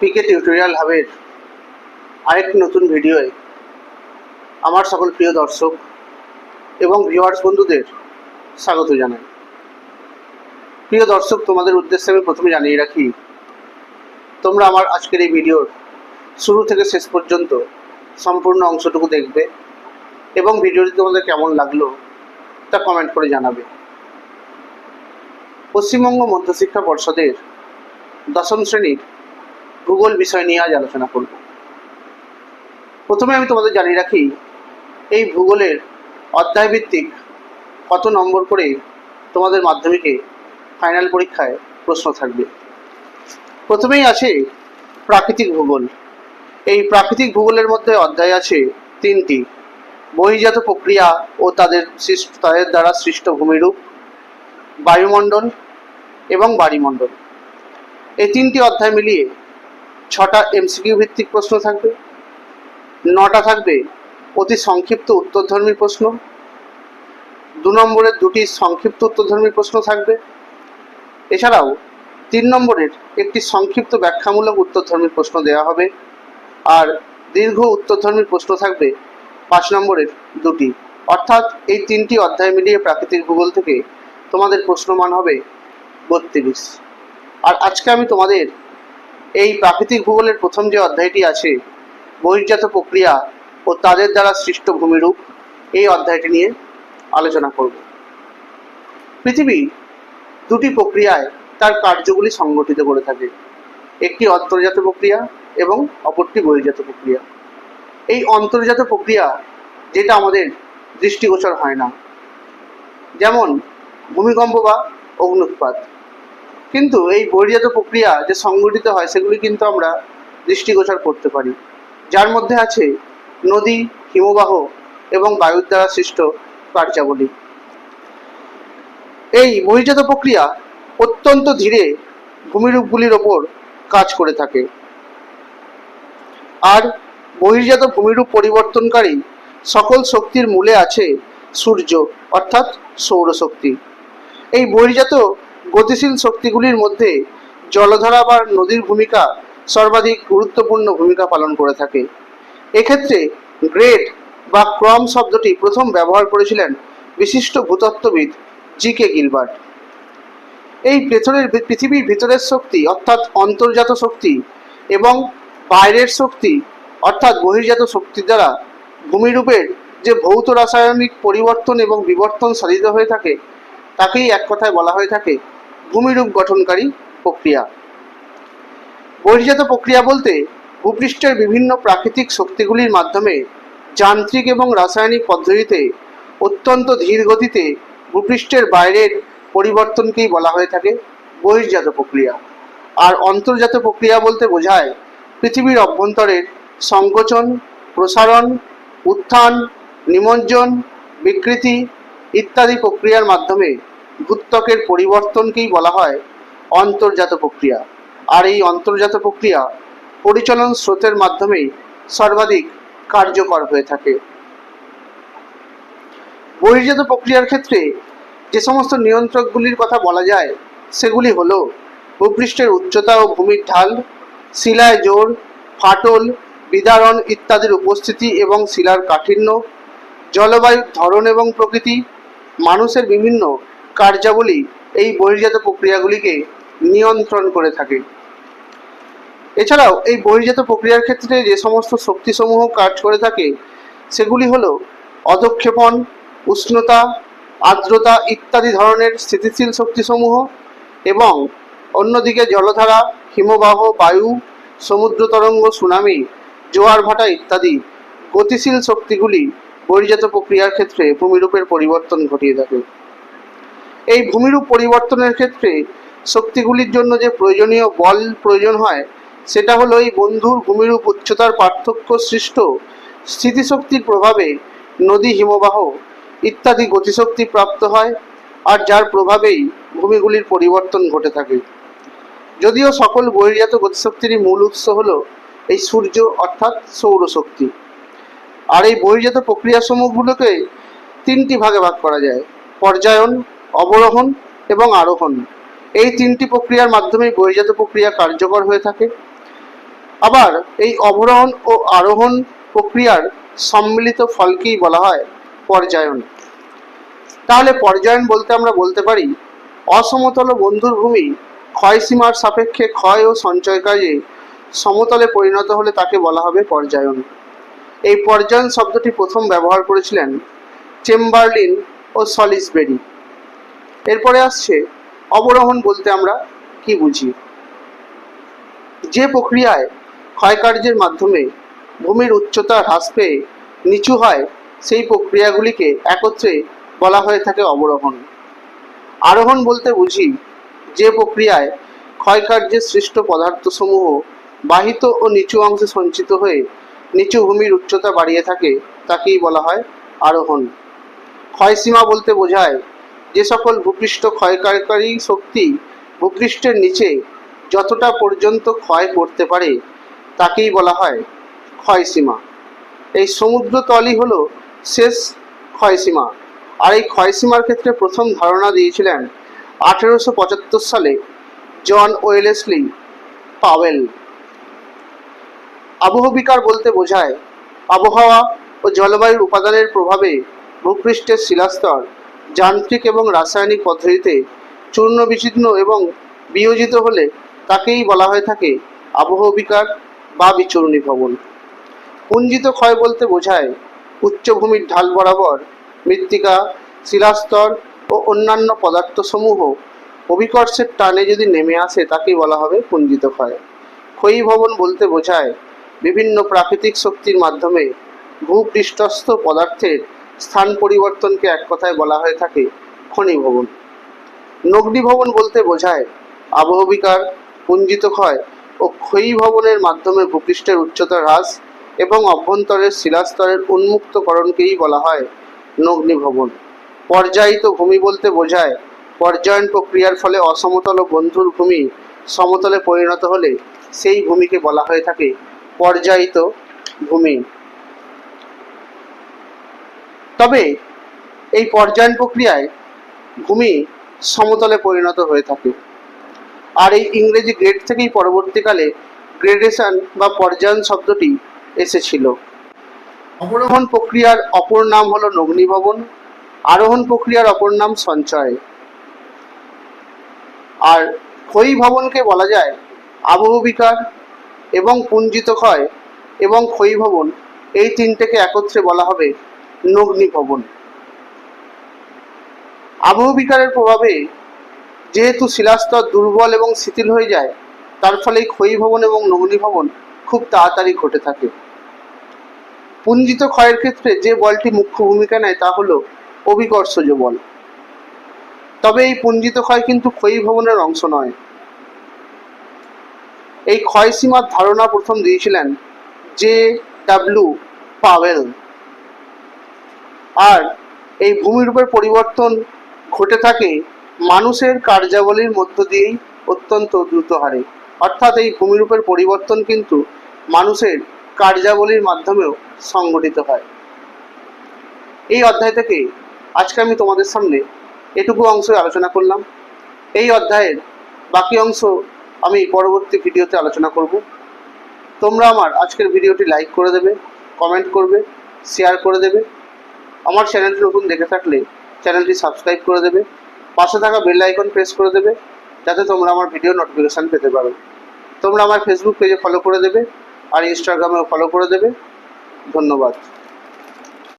পিকে tutorial হাবের আরেকটি নতুন ভিডিওয়ে আমার সকল প্রিয় দর্শক এবং ভিউয়ার্স বন্ধুদের স্বাগত জানাই। প্রিয় দর্শক, তোমাদের উদ্দেশ্যে আমি প্রথমে জানিয়ে রাখি, তোমরা আমার আজকের এই ভিডিওর শুরু থেকে শেষ পর্যন্ত সম্পূর্ণ অংশটুকু দেখবে এবং ভিডিওটি তোমাদের কেমন লাগল তা কমেন্ট করে জানাবে। পশ্চিমবঙ্গ মধ্যশিক্ষা পর্ষদের দশম শ্রেণির ভূগোল বিষয় নিয়ে আজ আলোচনা করব। প্রথমে আমি তোমাদের জানিয়ে রাখি, এই ভূগোলের অধ্যায়ভিত্তিক কত নম্বর করে তোমাদের মাধ্যমিকে ফাইনাল পরীক্ষায় প্রশ্ন থাকবে। প্রথমেই আছে প্রাকৃতিক ভূগোল। এই প্রাকৃতিক ভূগোলের মধ্যে অধ্যায় আছে তিনটি। বহির্জাত প্রক্রিয়া ও তাদের সৃষ্ট, তাদের দ্বারা সৃষ্ট ভূমিরূপ, বায়ুমণ্ডল এবং বাড়িমণ্ডল। এই তিনটি অধ্যায় মিলিয়ে ছটা এমসিকিউ ভিত্তিক প্রশ্ন থাকবে। নটা থাকবে অতি সংক্ষিপ্ত উত্তরধর্মী প্রশ্ন। দু নম্বরের দুটি সংক্ষিপ্ত উত্তরধর্মী প্রশ্ন থাকবে। এছাড়াও তিন নম্বরের একটি সংক্ষিপ্ত ব্যাখ্যামূলক উত্তরধর্মী প্রশ্ন দেওয়া হবে। আর দীর্ঘ উত্তরধর্মী প্রশ্ন থাকবে পাঁচ নম্বরের দুটি। অর্থাৎ এই তিনটি অধ্যায় মিলিয়ে প্রাকৃতিক ভূগোল থেকে তোমাদের প্রশ্নমান হবে বত্রিশ। আর আজকে আমি তোমাদের এই প্রাকৃতিক ভূগোলের প্রথম যে অধ্যায়টি আছে, বহির্জাত প্রক্রিয়া ও তাদের দ্বারা সৃষ্ট ভূমিরূপ, এই অধ্যায়টি নিয়ে আলোচনা করব। পৃথিবী দুটি প্রক্রিয়ায় তার কার্যগুলি সংগঠিত করে থাকে, একটি অন্তর্জাত প্রক্রিয়া এবং অপরটি বহির্জাত প্রক্রিয়া। এই অন্তর্জাত প্রক্রিয়া যেটা আমাদের দৃষ্টিগোচর হয় না, যেমন ভূমিকম্প বা অগ্নুৎপাত কিন্তু এই বহির্জাত প্রক্রিয়া যে সংগঠিত হয়, সেগুলি কিন্তু আমরা দৃষ্টিগোচর করতে পারি। যার মধ্যে আছে নদী, হিমবাহ এবং বায়ুর দ্বারা সৃষ্ট কার্যাবলী। এই বহির্জাত প্রক্রিয়া অত্যন্ত ধীরে ভূমিরূপগুলির ওপর কাজ করে থাকে। আর বহির্জাত ভূমিরূপ পরিবর্তনকারী সকল শক্তির মূলে আছে সূর্য, অর্থাৎ সৌরশক্তি। এই বহির্জাত গতিশীল শক্তিগুলির মধ্যে জলধারা বা নদীর ভূমিকা সর্বাধিক গুরুত্বপূর্ণ ভূমিকা পালন করে থাকে। এক্ষেত্রে গ্রেড বা ক্রম শব্দটি প্রথম ব্যবহার করেছিলেন বিশিষ্ট ভূতত্ত্ববিদ জি কে গিলবার্ট। এই ভেতরের পৃথিবীর ভিতরের শক্তি অর্থাৎ অন্তর্জাত শক্তি এবং বাইরের শক্তি অর্থাৎ বহির্জাত শক্তি দ্বারা ভূমিরূপের যে ভৌত রাসায়নিক পরিবর্তন এবং বিবর্তন সাধিত হয়ে থাকে, তাকেই এক কথায় বলা হয়ে থাকে ভূমিরূপ গঠনকারী প্রক্রিয়া। বহির্জাত প্রক্রিয়া বলতে ভূপৃষ্ঠের বিভিন্ন প্রাকৃতিক শক্তিগুলির মাধ্যমে যান্ত্রিক এবং রাসায়নিক পদ্ধতিতে অত্যন্ত ধীর গতিতে ভূপৃষ্ঠের বাইরের পরিবর্তনকেই বলা হয়ে থাকে বহির্জাত প্রক্রিয়া। আর অন্তর্জাত প্রক্রিয়া বলতে বোঝায় পৃথিবীর অভ্যন্তরের সংকোচন, প্রসারণ, উত্থান, নিমজ্জন, বিকৃতি ইত্যাদি প্রক্রিয়ার মাধ্যমে ভূত্বকের পরিবর্তনকেই বলা হয় অন্তর্জাত প্রক্রিয়া। আর এই অন্তর্জাত প্রক্রিয়া পরিচালন স্রোতের মাধ্যমেই সর্বাধিক কার্যকর হয়ে থাকে। বহির্জাত প্রক্রিয়ার ক্ষেত্রে যে সমস্ত নিয়ন্ত্রকগুলির কথা বলা যায়, সেগুলি হল ভূপৃষ্ঠের উচ্চতা ও ভূমির ঢাল, শিলায় জোর, ফাটল, বিদারণ ইত্যাদির উপস্থিতি এবং শিলার কাঠিন্য জলবায়ুর ধরন এবং প্রকৃতি, মানুষের বিভিন্ন কার্যাবলী এই বহির্জাত প্রক্রিয়াগুলিকে নিয়ন্ত্রণ করে থাকে। এছাড়াও এই বহির্জাত প্রক্রিয়ার ক্ষেত্রে যে সমস্ত শক্তিসমূহ কাজ করে থাকে, সেগুলি হলো অধক্ষেপণ, উষ্ণতা, আর্দ্রতা ইত্যাদি ধরনের স্থিতিশীল শক্তিসমূহ এবং অন্যদিকে জলধারা, হিমবাহ, বায়ু, সমুদ্র তরঙ্গ, সুনামি, জোয়ার ভাটা ইত্যাদি গতিশীল শক্তিগুলি বহির্জাত প্রক্রিয়ার ক্ষেত্রে ভূমিরূপের পরিবর্তন ঘটিয়ে থাকে। এই ভূমিরূপ পরিবর্তনের ক্ষেত্রে শক্তিগুলির জন্য যে প্রয়োজনীয় বল প্রয়োজন হয়, সেটা হলো এই বন্ধুর ভূমিরূপ উচ্চতার পার্থক্য সৃষ্ট স্থিতিশক্তির প্রভাবে নদী হিমবাহ ইত্যাদি গতিশক্তি প্রাপ্ত হয় আর যার প্রভাবেই ভূমিগুলির পরিবর্তন ঘটে থাকে। যদিও সকল বহির্জাত গতিশক্তিরই মূল উৎস হলো এই সূর্য অর্থাৎ সৌরশক্তি। আর এই বহির্জাত প্রক্রিয়াসমূহগুলোকে তিনটি ভাগে ভাগ করা যায়, পর্যায়ন অবরোহণ এবং আরোহণ। এই তিনটি প্রক্রিয়ার মাধ্যমেই বহির্জাত প্রক্রিয়া কার্যকর হয়ে থাকে। আবার এই অবরোহণ ও আরোহণ প্রক্রিয়ার সম্মিলিত ফলকেই বলা হয় পর্যায়ন। তাহলে পর্যায়ন বলতে আমরা বলতে পারি, অসমতল বন্ধুর ভূমি ক্ষয়সীমার সাপেক্ষে ক্ষয় ও সঞ্চয় কাজে সমতলে পরিণত হলে তাকে বলা হবে পর্যায়ন। এই পর্যায়ন শব্দটি প্রথম ব্যবহার করেছিলেন চেম্বারলিন ও সলিসবেরি। এরপরে আসছে অবরোহণ বলতে আমরা কি বুঝি? যে প্রক্রিয়ায় ক্ষয়কার্যের মাধ্যমে ভূমির উচ্চতা হ্রাস পেয়ে নিচু হয়, সেই প্রক্রিয়াগুলিকে একত্রে বলা হয়ে থাকে অবরোহণ। আরোহণ বলতে বুঝি যে প্রক্রিয়ায় ক্ষয়কার্যের সৃষ্ট পদার্থসমূহ বাহিত ও নিচু অংশে সঞ্চিত হয়ে নিচু ভূমির উচ্চতা বাড়িয়ে থাকে, তাকেই বলা হয় আরোহণ। ক্ষয়সীমা বলতে বোঝায় যে সকল ভূপৃষ্ঠ ক্ষয়কারী শক্তি ভূপৃষ্ঠের নিচে যতটা পর্যন্ত ক্ষয় করতে পারে, তাকেই বলা হয় ক্ষয়সীমা এই সমুদ্রতলই হলো শেষ ক্ষয়সীমা আর এই ক্ষয়সীমার ক্ষেত্রে প্রথম ধারণা দিয়েছিলেন আঠেরোশো পঁচাত্তর সালে জন ওয়েলেসলি পাওয়েল। আবহবিকার বলতে বোঝায়, আবহাওয়া ও জলবায়ুর উপাদানের প্রভাবে ভূপৃষ্ঠের শিলাস্তর যান্ত্রিক এবং রাসায়নিক পদ্ধতিতে চূর্ণ বিচ্ছিন্ন এবং বিয়োজিত হলে তাকেই বলা হয়ে থাকে আবহবিকার বা বিচূর্ণী ভবন। পুঞ্জিত ক্ষয় বলতে বোঝায় উচ্চভূমির ঢাল বরাবর মৃত্তিকা, শিলাস্তর ও অন্যান্য পদার্থসমূহ অভিকর্ষের টানে যদি নেমে আসে তাকেই বলা হবে পুঞ্জিত ক্ষয়। ক্ষয়ী ভবন বলতে বোঝায় বিভিন্ন প্রাকৃতিক শক্তির মাধ্যমে ভূপৃষ্ঠস্থ পদার্থের স্থান পরিবর্তনকে এক কথায় বলা হয়ে থাকে খনি ভবন। নগ্নি ভবন বলতে বোঝায় আবহবিকার, পুঞ্জিত ক্ষয় ও ক্ষয়ী ভবনের মাধ্যমে ভূপৃষ্ঠের উচ্চতা হ্রাস এবং অভ্যন্তরের শিলাস্তরের উন্মুক্তকরণকেই বলা হয় নগ্নি ভবন। পর্যায়িত ভূমি বলতে বোঝায় পর্যায়ন প্রক্রিয়ার ফলে অসমতল ও বন্ধুর ভূমি সমতলে পরিণত হলে সেই ভূমিকে বলা হয়ে থাকে পর্যায়িত ভূমি। তবে এই পর্যায়ন প্রক্রিয়ায় ভূমি সমতলে পরিণত হয়ে থাকে। আর এই ইংরেজি গ্রেড থেকেই পরবর্তীকালে গ্রেডেশন বা পর্যায়ন শব্দটি এসেছিল। অবরোহণ প্রক্রিয়ার অপর নাম হলো নগ্নি ভবন আরোহণ প্রক্রিয়ার অপর নাম সঞ্চয়। আর ক্ষয়ী ভবনকে বলা যায় আবহবিকার এবং পুঞ্জিত ক্ষয় এবং ক্ষয়ী ভবন। এই তিনটেকে একত্রে বলা হবে নগ্নি ভবন। আবহবিকারের প্রভাবে যেহেতু শিলাস্তর দুর্বল এবং শিথিল হয়ে যায়, তার ফলে এই ক্ষয়ী ভবন এবং নগ্নি ভবন খুব তাড়াতাড়ি ঘটে থাকে। পুঞ্জিত ক্ষয়ের ক্ষেত্রে যে বলটি মুখ্য ভূমিকা নেয় তা হলো অভিকর্ষজ বল। তবে এই পুঞ্জিত ক্ষয় কিন্তু ক্ষয়ী ভবনের অংশ নয়। এই ক্ষয়সীমার ধারণা প্রথম দিয়েছিলেন জে ডাব্লিউ পাওয়েল। আর এই ভূমিরূপের পরিবর্তন ঘটে থাকে মানুষের কার্যাবলীর মধ্য দিয়েই অত্যন্ত দ্রুত হারে। অর্থাৎ এই ভূমিরূপের পরিবর্তন কিন্তু মানুষের কার্যাবলীর মাধ্যমেও সংগঠিত হয়। এই অধ্যায় থেকে আজকে আমি তোমাদের সামনে এটুকু অংশ আলোচনা করলাম। এই অধ্যায়ের বাকি অংশ আমি পরবর্তী ভিডিওতে আলোচনা করব। তোমরা আমার আজকের ভিডিওটি লাইক করে দেবে, কমেন্ট করবে, শেয়ার করে দেবে। আমার চ্যানেলটি নতুন দেখে থাকলে চ্যানেলটি সাবস্ক্রাইব করে দেবে, পাশে থাকা বেল আইকন প্রেস করে দেবে, যাতে তোমরা আমার ভিডিও নোটিফিকেশান পেতে পারো। তোমরা আমার ফেসবুক পেজে ফলো করে দেবে, আর ইনস্টাগ্রামেও ফলো করে দেবে। ধন্যবাদ।